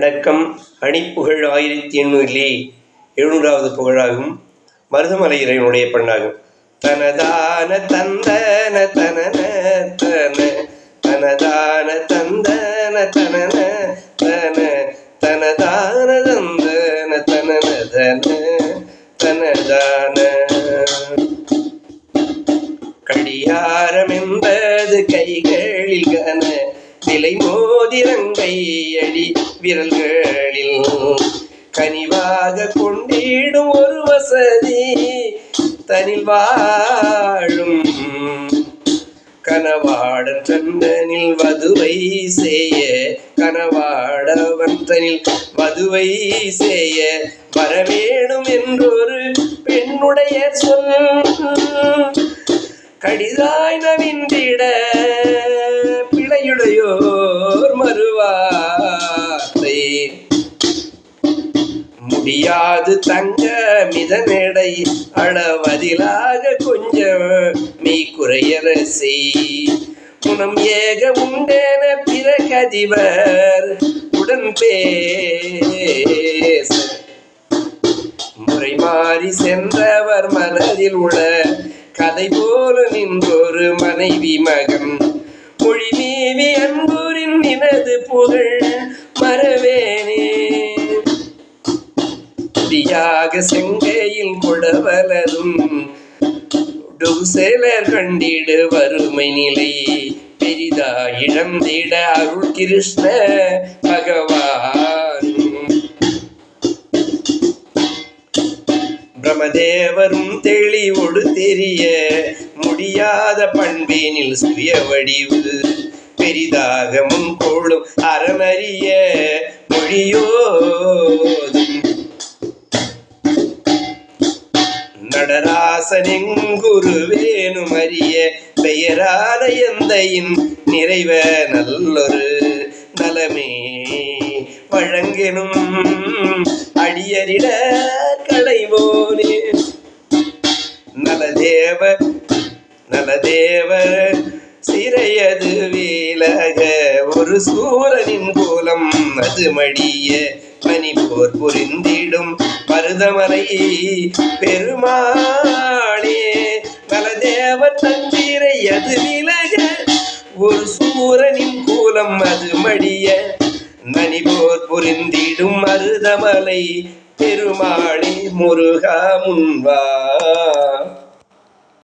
வணக்கம் அணிப்புகழ் ஆயிரத்தி எண்ணூறிலே எழுநூறாவது புகழாகும். மருதமலை இறைவனுடைய பெண்ணாகும். தனதான தந்தன தனன தன தனதான தந்தன தனன தன தனதான தந்தன தனன தன தனதான. கடியாரம் என்பது கைகளில் கன இலை மோதிரங்கை அடி விரல்களில் கனிவாக கொண்டிடும் ஒரு வசதி தனில் வாழும் கனவாடன் சந்தனில் வதுவை செய்ய கனவாடவன் தனில் வதுவை செய்ய வரவேணும் என்றொரு பெண்ணுடைய சொல். கடிதாய் நவிந்திட பிழையுடையோர் முடியாது தங்க மிதனடை அளவதிலாக கொஞ்சம் நீ குறையரசி. குணம் ஏக உண்டேன பிறகதிவர் உடன் பேச. முறை மாறி சென்றவர் மனதில் உள்ள கதை போல நின்றொரு மனைவி மகன். மொழி நீவி அன்பு நினது புகழ் மறவேனே. குடியாக செங்கையில் குடவலரும் சிலர் கண்டிட வறுமை நிலை பெரிதா இழந்திட அருள் கிருஷ்ண பகவான். பிரமதேவரும் தெளிவோடு தெரிய முடியாத பண்பினில் சுய வடிவு பெரிதாக முன்கொள்ளும் அறமறிய மொழியோதும். நடராசனெங்குருவேனும் அறிய பெயரான எந்தையின் நிறைவ நல்லொரு நலமே. வழங்கெனும் அடியரிட களைவோனே. நலதேவ நலதேவ சிறையதுவே. வீலக ஒரு சூரனின் கோலம் அது மடிய மணிப்போர் புரிந்திடும் மருதமலை பெருமாளே. நலதேவ தந்திரை அது விலக ஒரு சூரனின் கூலம் அது மடிய. நனிபோர் புரிந்திடும் மருதமலை பெருமாளே முருகா முன்வா.